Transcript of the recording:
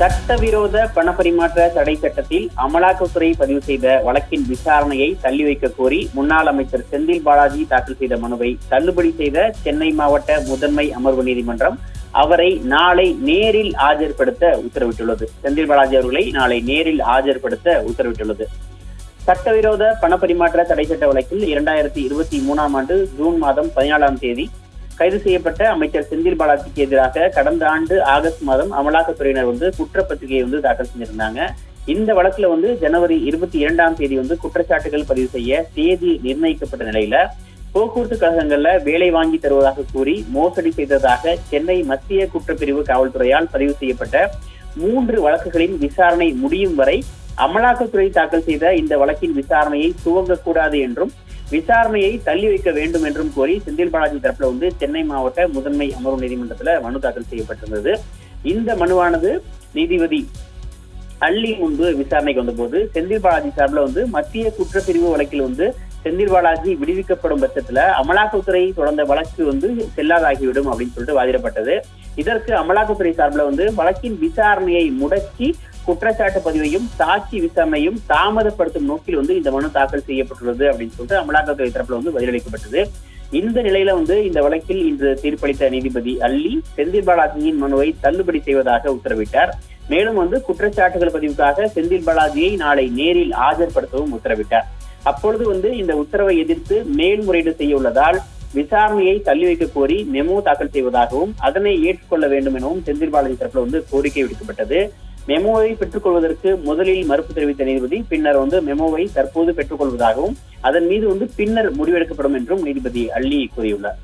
சட்டவிரோத பணப்பரிமாற்ற தடை சட்டத்தில் அமலாக்கத்துறை பதிவு செய்த வழக்கின் விசாரணையை தள்ளி வைக்க கோரி முன்னாள் அமைச்சர் செந்தில் பாலாஜி தாக்கல் செய்த மனுவை தள்ளுபடி செய்த சென்னை மாவட்ட முதன்மை அமர்வு நீதிமன்றம் அவரை நாளை நேரில் ஆஜர்படுத்த உத்தரவிட்டுள்ளது. செந்தில் பாலாஜி அவர்களை நாளை நேரில் ஆஜர்படுத்த உத்தரவிட்டுள்ளது. சட்டவிரோத பணப்பரிமாற்ற தடை சட்ட வழக்கில் இரண்டாயிரத்தி இருபத்தி மூணாம் ஆண்டு ஜூன் மாதம் பதினாலாம் தேதி கைது செய்யப்பட்ட அமைச்சர் செந்தில் பாலாஜிக்கு எதிராக கடந்த ஆண்டு ஆகஸ்ட் மாதம் அமலாக்கத்துறையினர் வந்து குற்றப்பத்திரிகையை வந்து தாக்கல் செஞ்சிருந்தாங்க. இந்த வழக்குல வந்து ஜனவரி இருபத்தி இரண்டாம் தேதி வந்து குற்றச்சாட்டுகள் பதிவு செய்ய தேதி நிர்ணயிக்கப்பட்ட நிலையில போக்குவரத்து கழகங்கள்ல வேலை வாங்கி தருவதாக கூறி மோசடி செய்ததாக சென்னை மத்திய குற்றப்பிரிவு காவல்துறையால் பதிவு செய்யப்பட்ட மூன்று வழக்குகளின் விசாரணை முடியும் வரை அமலாக்கத்துறை தாக்கல் செய்த இந்த வழக்கின் விசாரணையை துவங்கக்கூடாது என்றும் விசாரணையை தள்ளி வைக்க வேண்டும் என்றும் கோரி செந்தில் பாலாஜி தரப்புல வந்து சென்னை மாவட்ட முதன்மை அமர்வு நீதிமன்றத்துல மனு தாக்கல் செய்யப்பட்டிருந்தது. இந்த மனுவானது நீதிபதி அள்ளி முன்பு விசாரணைக்கு வந்தபோது செந்தில் பாலாஜி சார்பில் வந்து மத்திய குற்றப்பிரிவு வழக்கில் வந்து செந்தில் பாலாஜி விடுவிக்கப்படும் பட்சத்துல அமலாக்கத்துறை தொடர்ந்த வழக்கு வந்து செல்லாதாகிவிடும் அப்படின்னு சொல்லிட்டு வாதிடப்பட்டது. இதற்கு அமலாக்கத்துறை சார்பில் வந்து வழக்கின் விசாரணையை முடக்கி குற்றச்சாட்டு பதிவையும் சாட்சி விசாரணையும் தாமதப்படுத்தும் நோக்கில் வந்து இந்த மனு தாக்கல் செய்யப்பட்டுள்ளது அப்படின்னு சொல்லிட்டு அமலாக்கத்துறை தரப்புல வந்து பதிலளிக்கப்பட்டது. இந்த நிலையில வந்து இந்த வழக்கில் இன்று தீர்ப்பளித்த நீதிபதி அள்ளி செந்தில் பாலாஜியின் மனுவை தள்ளுபடி செய்வதாக உத்தரவிட்டார். மேலும் வந்து குற்றச்சாட்டுகள் பதிவுக்காக செந்தில் பாலாஜியை நாளை நேரில் ஆஜர்படுத்தவும் உத்தரவிட்டார். அப்பொழுது வந்து இந்த உத்தரவை எதிர்த்து மேல்முறையீடு செய்ய உள்ளதால் விசாரணையை தள்ளி வைக்க கோரி மெமோ தாக்கல் செய்வதாகவும் அதனை ஏற்றுக்கொள்ள வேண்டும் எனவும் செந்தில் பாலாஜி தரப்புல வந்து கோரிக்கை விடுக்கப்பட்டது. மெமோவை பெற்றுக்கொள்வதற்கு முதலில் மறுப்பு தெரிவித்த நீதிபதி பின்னர் வந்து மெமோவை தற்போது பெற்றுக்கொள்வதாகவும் அதன் மீது வந்து பின்னர் முடிவெடுக்கப்படும் என்றும் நீதிபதி அள்ளி கூறியுள்ளார்.